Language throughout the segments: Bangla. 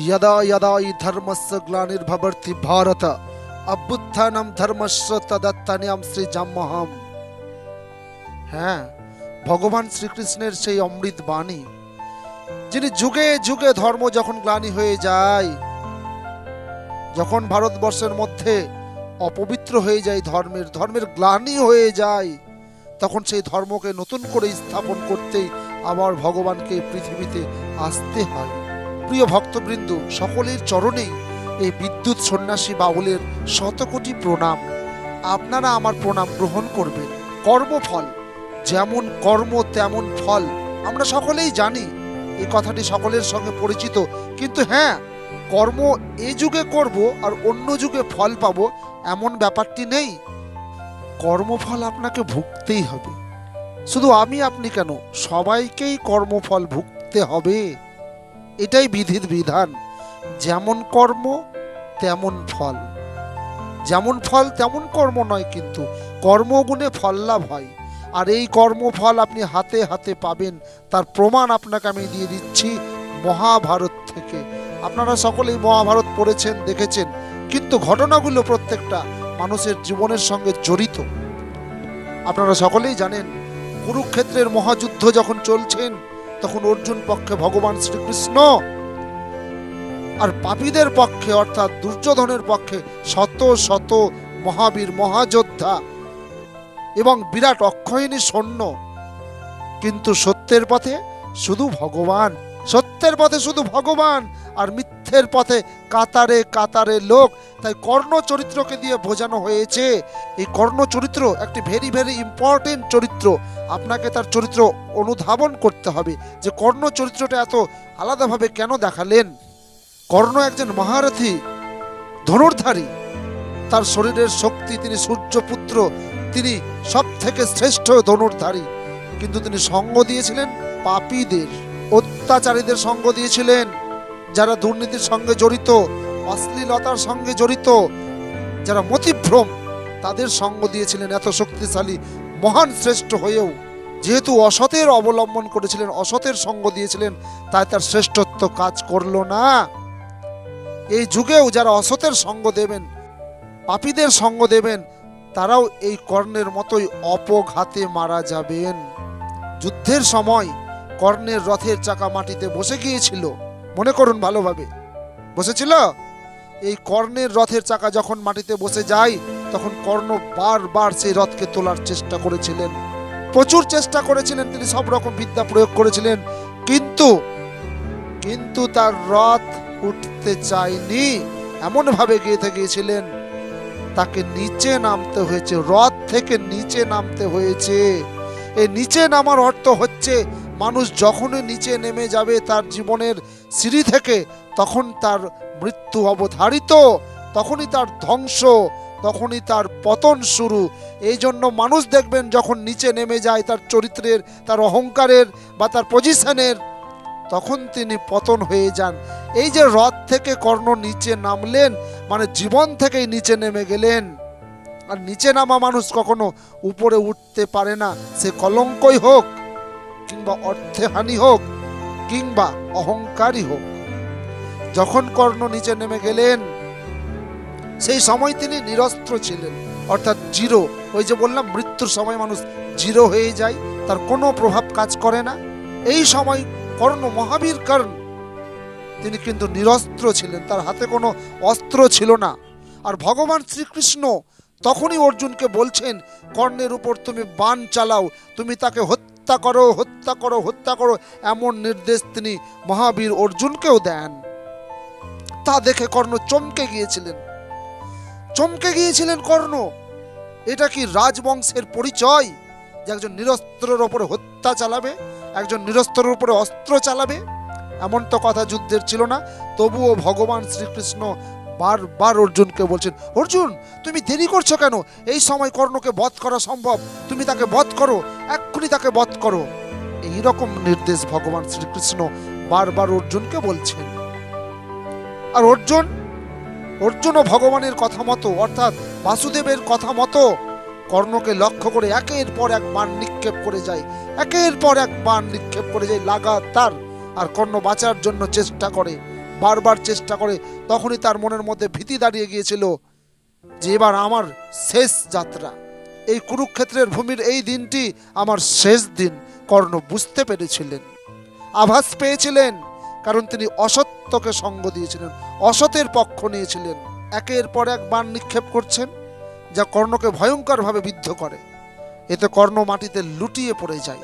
यदा यदा हि धर्मस्य ग्लानिर्भवति भारत अभ्युत्थानं धर्मस्य तदत्तानियम শ্রী জাম্মহাম হ্যাঁ ভগবান শ্রীকৃষ্ণের সেই অমৃত বাণী যিনি যুগে যুগে ধর্ম যখন গ্লানি হয়ে যায় যখন ভারতবর্ষের মধ্যে অপবিত্র হয়ে যায় ধর্মের ধর্মের গ্লানি হয়ে যায় তখন সেই ধর্মকে নতুন করে স্থাপন করতেই আবার ভগবানকে পৃথিবীতে আসতে হয় প্রিয় ভক্তবৃন্দ, সকলের চরণেই এই বিদ্যুৎ সন্ন্যাসী বাউলের শতকোটি প্রণাম। আপনারা আমার প্রণাম গ্রহণ করবেন। কর্মফল, যেমন কর্ম, তেমন ফল। আমরা সকলেই জানি এই কথাটি সকলের সঙ্গে পরিচিত। কিন্তু হ্যাঁ কর্ম এ যুগে করব আর অন্য যুগে ফল পাবো এমন ব্যাপারটি নেই। কর্মফল আপনাকে ভুগতেই হবে। শুধু আমি আপনি কেন, সবাইকেই কর্মফল ভুগতে হবে। এটাই বিধির বিধান। যেমন কর্ম, তেমন ফল। যেমন ফল, তেমন কর্ম নয় কিন্তু কর্মগুণে ফল লাভ হয়। আর এই কর্মফল আপনি হাতে হাতে পাবেন, তার প্রমাণ আপনাকে আমি দিয়ে দিচ্ছি মহাভারত থেকে। আপনারা সকলেই মহাভারত পড়েছেন, দেখেছেন, কিন্তু ঘটনাগুলো প্রত্যেকটা মানুষের জীবনের সঙ্গে জড়িত। আপনারা সকলেই জানেন, কুরুক্ষেত্রের মহাযুদ্ধ যখন চলছেন তখন অর্জুন পক্ষে ভগবান শ্রীকৃষ্ণ আর পাপীদের পক্ষে, অর্থাৎ দুর্যোধনের পক্ষে শত শত মহাবীর মহাযোদ্ধা এবং বিরাট অক্ষয়িনী সৈন্য। কিন্তু সত্যের পথে শুধু ভগবান, সত্যের পথে শুধু ভগবান আর মিথ্যের পথে কাতারে কাতারে লোক, তাই কর্ণ চরিত্রকে দিয়ে বোঝানো হয়েছে। এই কর্ণ চরিত্র একটি ভেরি ভেরি ইম্পর্টেন্ট চরিত্র। আপনাকে তার চরিত্র অনুধাবন করতে হবে যে কর্ণ চরিত্রটা এত আলাদাভাবে কেন দেখালেন? কর্ণ একজন মহারথী, ধনুর্ধারী। তার শরীরের শক্তি, তিনি সূর্যপুত্র, তিনি সব থেকে শ্রেষ্ঠ ধনুর্ধারী। কিন্তু তিনি সঙ্গ দিয়েছিলেন পাপীদের, অত্যাচারীদের সঙ্গ দিয়েছিলেন। যারা দুর্নীতির সঙ্গে জড়িত, অশ্লীলতার সঙ্গে জড়িত, যারা মতিভ্রম, তাদের সঙ্গ দিয়েছিলেন এত শক্তিশালী, মহান শ্রেষ্ঠ হয়েও। যেহেতু অসতের অবলম্বন করেছিলেন, অসতের সঙ্গ দিয়েছিলেন, তাই তার শ্রেষ্ঠত্ব কাজ করল না। এই যুগেও যারা অসতের সঙ্গ দেবেন, পাপীদের সঙ্গ দেবেন, তারাও এই কর্ণের মতোই অপঘাতে মারা যাবেন। যুদ্ধের সময় কর্ণের রথের চাকা মাটিতে বসে গিয়েছিল। মনে করুন ভালোভাবে। বসেছিল? এই কর্ণের রথের চাকা যখন মাটিতে বসে যায়, তখন কর্ণ বারবার সেই রথকে তোলার চেষ্টা করেছিলেন। প্রচুর চেষ্টা করেছিলেন তিনি, সব রকম বিদ্যা প্রয়োগ করেছিলেন। কিন্তু কিন্তু তার রথ উঠতে চায়নি। এমন ভাবে গেঁথে গিয়েছিলেন। তাকে নিচে নামতে হয়েছে, রথ থেকে নিচে নামতে হয়েছে। এই নিচে নামার অর্থ হচ্ছে মানুষ যখনই নিচে নেমে যাবে তার জীবনের সিঁড়ি থেকে তখন তার মৃত্যু অবধারিত, তখনই তার ধ্বংস, তখনই তার পতন শুরু। এই জন্য মানুষ দেখবেন যখন নিচে নেমে যায় তার চরিত্রের, তার অহংকারের বা তার পজিশনের তখন তিনি পতন হয়ে যান। এই যে রথ থেকে কর্ণ নিচে নামলেন মানে জীবন থেকেই নিচে নেমে গেলেন। আর নিচে নামা মানুষ কখনো উপরে উঠতে পারে না, সে কলঙ্কই হোক। কিংবা অর্থে হানি হোক কিংবা অহংকারী হোক, যখন কর্ণ নিচে নেমে গেলেন, সেই সময় তিনি নিরস্ত্র ছিলেন। অর্থাৎ জিরো, ওই যে বললাম, মৃত্যুর সময় মানুষ জিরো হয়ে যায়, তার কোনো প্রভাব কাজ করে না। এই সময় কর্ণ মহাবীর কর্ণ, তিনি কিন্তু নিরস্ত্র ছিলেন, তার হাতে কোনো অস্ত্র ছিল না। আর ভগবান শ্রীকৃষ্ণ তখনই অর্জুনকে বলছেন, কর্ণের উপর তুমি বান চালাও, তুমি তাকে হত্যা করো, হত্যা করো হত্যা করো, এমন নির্দেশ তিনি মহাবীর অর্জুনকেও দেন। তা দেখে কর্ণ চমকে গিয়েছিলেন। চমকে গিয়েছিলেন কর্ণ? এটা কি রাজবংশের পরিচয় যে একজন নিরস্ত্রের ওপরে হত্যা চালাবে, একজন নিরস্ত্রের উপরে অস্ত্র চালাবে? এমন তো কথা যুদ্ধের ছিল না। তবুও ভগবান শ্রীকৃষ্ণ বারবার অর্জুনকে বলছেন, অর্জুন, তুমি দেরি করছ কেন? এই সময় কর্ণকে বধ করা সম্ভব। তুমি তাকে বধ করো, এক্ষুনি তাকে বধ করো। এই রকম নির্দেশ ভগবান শ্রীকৃষ্ণ বারবার অর্জুনকে বলছেন। আর অর্জুন, অর্জুনও ভগবানের কথা মতো, অর্থাৎ বাসুদেবের কথা মতো, কর্ণকে লক্ষ্য করে একের পর এক বান নিক্ষেপ করে যায়। একের পর এক বান নিক্ষেপ করে যায়, লাগাতার। আর কর্ণ বাঁচার জন্য চেষ্টা করে। বারবার চেষ্টা করে, তখনই তার মনের মধ্যে ভীতি দাঁড়িয়ে গিয়েছিল যে এবার আমার শেষ যাত্রা। এই কুরুক্ষেত্রের ভূমির এই দিনটি আমার শেষ দিন, কর্ণ বুঝতে পেরেছিলেন। আভাস পেয়েছিলেন, কারণ তিনি অসত্যকে সঙ্গ দিয়েছিলেন, অসতের পক্ষ নিয়েছিলেন। একের পর এক বাণ নিক্ষেপ করছেন, যা কর্ণকে ভয়ঙ্করভাবে বিদ্ধ করে। এতে কর্ণ মাটিতে লুটিয়ে পড়ে যায়।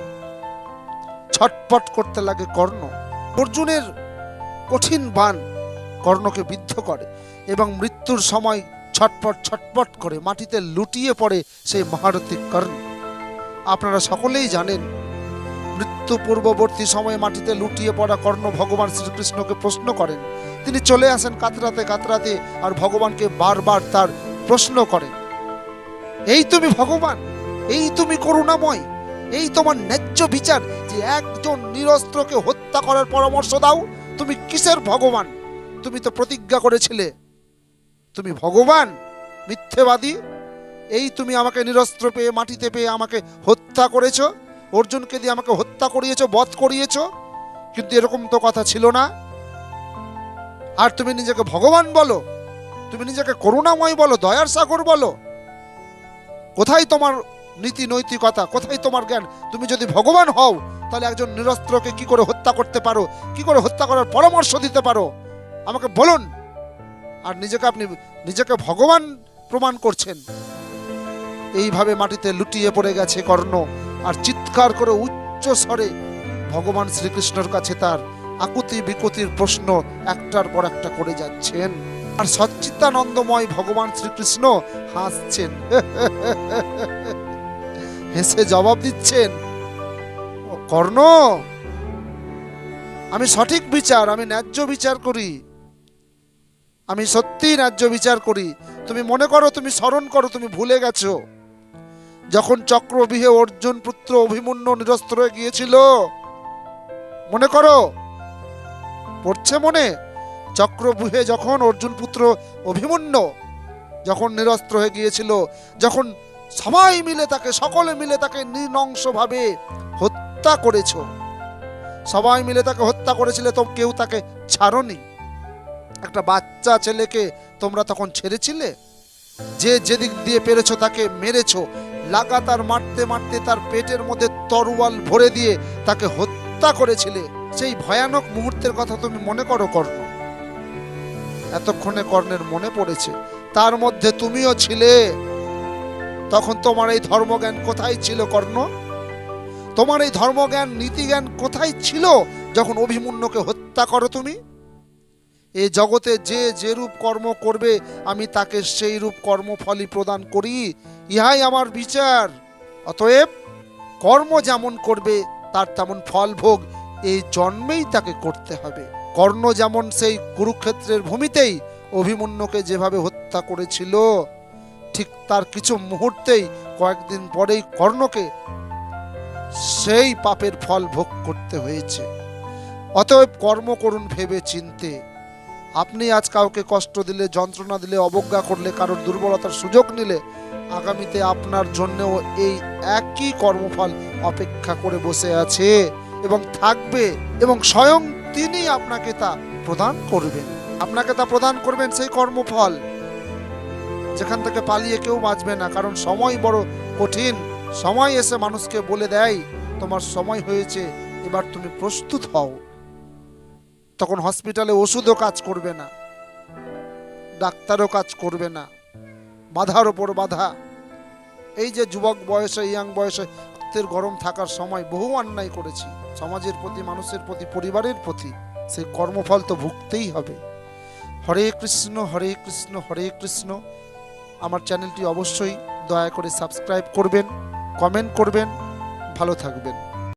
ছটপট করতে লাগে কর্ণ। অর্জুনের কঠিন বান কর্ণকে বিদ্ধ করে এবং মৃত্যুর সময় ছটপট ছটপট করে মাটিতে লুটিয়ে পড়ে সেই মহারথী কর্ণ। আপনারা সকলেই জানেন, মৃত্যু পূর্ববর্তী সময়ে মাটিতে লুটিয়ে পড়া কর্ণ ভগবান শ্রীকৃষ্ণকে প্রশ্ন করেন। তিনি চলে আসেন কাতরাতে কাতরাতে আর ভগবানকে বারবার তার প্রশ্ন করেন, এই তুমি ভগবান, এই তুমি করুণাময়, এই তোমার ন্যায্য বিচার যে একজন নিরস্ত্রকে হত্যা করার পরামর্শ দাও তুমি কিসের ভগবান? তুমি তো প্রতিজ্ঞা করেছিলে। তুমি ভগবান, মিথ্যেবাদী। এই তুমি আমাকে নিরস্ত্র পেয়ে, মাটিতে পেয়ে আমাকে হত্যা করেছ। অর্জুনকে দিয়ে আমাকে হত্যা করিয়েছ, বধ করিয়েছ। কিন্তু এরকম তো কথা ছিল না। আর তুমি নিজেকে ভগবান বলো। তুমি নিজেকে করুণাময় বলো, দয়ার সাগর বলো। কোথায় তোমার নীতি নৈতিকতা? কোথায় তোমার জ্ঞান? তুমি যদি ভগবান হও তাহলে একজন নিরস্ত্রকে কি করে হত্যা করতে পারো? কি করে হত্যা করার পরামর্শ দিতে পারো? আমাকে বলুন। আর নিজেকে আপনি, নিজেকে ভগবান প্রমাণ করছেন। এইভাবে মাটিতে লুটিয়ে পড়ে গেছে কর্ণ, আর চিৎকার করে উচ্চ স্বরে ভগবান শ্রীকৃষ্ণর কাছে তার আকুতি বিকুতির প্রশ্ন একটার পর একটা করে যাচ্ছেন। আর সচ্চিতানন্দময় ভগবান শ্রীকৃষ্ণ হাসছেন। হেসে জবাব দিচ্ছেন। "ও কর্ণ। আমি সঠিক বিচার, আমি ন্যায্য বিচার করি। আমি সত্যিই ন্যায্য বিচার করি। তুমি মনে করো, তুমি স্মরণ করো, তুমি ভুলে গেছো। যখন চক্রবিহে অর্জুন পুত্র অভিমন্যু নিরস্ত্র হয়ে গিয়েছিল, মনে করো? পড়ছে মনে? চক্রবুহে যখন অর্জুন পুত্র অভিমন্যু যখন নিরস্ত্র হয়ে গিয়েছিল, যখন সবাই মিলে তাকে, সকলে মিলে তাকে নির্নংসভাবে হত্যা করেছ। সবাই মিলে তাকে হত্যা করেছিলে, তো কেউ তাকে ছাড়নি। একটা বাচ্চা ছেলেকে তোমরা তখন ছেড়েছিলে? যে যেদিক দিয়ে পেরেছ তাকে মেরেছো। লাগাতার মারতে মারতে তার পেটের মধ্যে তরোয়াল ভরে দিয়ে তাকে হত্যা করেছিলে। সেই ভয়ানক মুহূর্তের কথা তুমি মনে করো, কর্ণ? এতক্ষণে কর্ণের মনে পড়েছে, তার মধ্যে তুমিও ছিলে। তখন তোমার এই ধর্মজ্ঞান কোথায় ছিল, কর্ণ? তোমার এই ধর্মজ্ঞান, নীতিজ্ঞান কোথায় ছিল যখন অভিমন্যুকে হত্যা করো তুমি? এ জগতে যে যে রূপ কর্ম করবে, আমি তাকে সেই রূপ কর্মফলই প্রদান করি, ইহাই আমার বিচার। অতএব কর্ম যেমন করবে, তার তেমন ফল ভোগ এই জন্মেই তাকে করতে হবে। কর্ণ যেমন সেই কুরুক্ষেত্রের ভূমিতেই অভিমন্যুকে যেভাবে হত্যা করেছিল, ঠিক তার কিছু মুহূর্তেই কয়েকদিন পরেই কর্ণকে সেই পাপের ফল ভোগ করতে হয়েছে। অতএব কর্ম করুন ভেবে চিনতে। আপনি আজ কাউকে কষ্ট দিলে, যন্ত্রণা দিলে, অবজ্ঞা করলে, কারোর দুর্বলতার সুযোগ নিলে, আগামীতে আপনার জন্যও এই একই কর্মফল অপেক্ষা করে বসে আছে এবং থাকবে এবং স্বয়ং তিনি আপনাকে তা প্রদান করবেন। আপনাকে তা প্রদান করবেন সেই কর্মফল, যেখান থেকে পালিয়ে কেউ বাঁচবে না, কারণ সময় বড় কঠিন। সময় এসে মানুষকে বলে দেয়, তোমার সময় হয়েছে, এবার তুমি প্রস্তুত হও। তখন হসপিটালে ওষুধও কাজ করবে না, ডাক্তারও কাজ করবে না, বাধার ওপর বাধা। এই যে যুবক বয়সে, ইয়াং বয়সে রক্তের গরম থাকার সময় বহু অন্যায় করেছি, সমাজের প্রতি, মানুষের প্রতি, পরিবারের প্রতি সেই কর্মফল তো ভুগতেই হবে। হরে কৃষ্ণ হরে কৃষ্ণ হরে কৃষ্ণ। আমার চ্যানেলটি অবশ্যই দয়া করে সাবস্ক্রাইব করবেন। কমেন্ট করবেন ভালো থাকবেন।